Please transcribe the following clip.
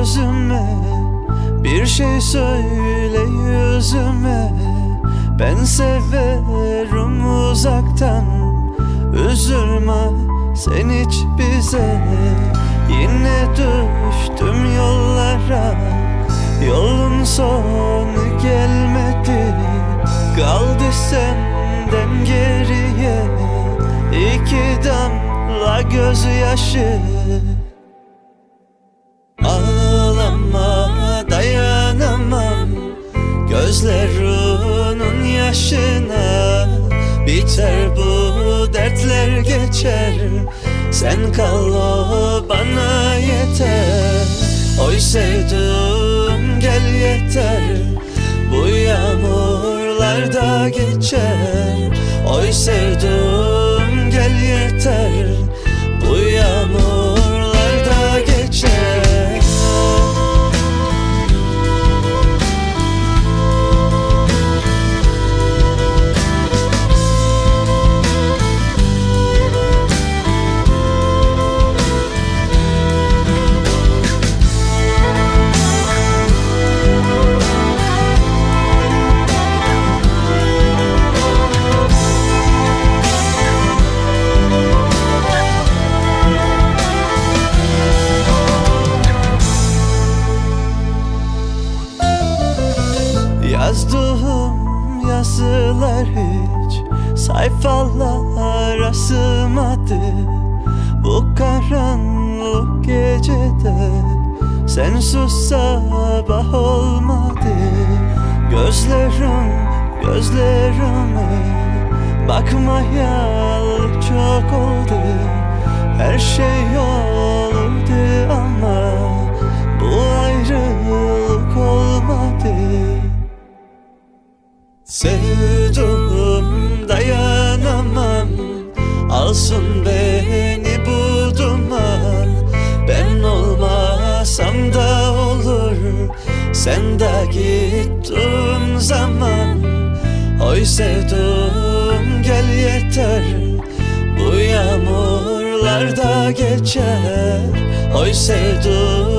gözüme Bir şey söyle yüzüme. Ben severim uzaktan Üzülme sen hiç bize. Yine düştüm yollara Yolun sonu gelmedi. Kaldı senden geriye İki damla gözyaşı. Yaşına Biter bu dertler geçer. Sen kal o bana yeter. Oy sevdim gel yeter. Bu yağmurlar da geçer. Oy sevdim gel yeter yazılar hiç. Sayfalara sığmadı Bu karanlık gecede sensiz sabah olmadı. Gözlerim gözlerime bakmayalı çok oldu. Her şey olurdu ama Sen de gittin zaman. Oy sevdim gel yeter. Bu yağmurlar da geçer. Oy sevdim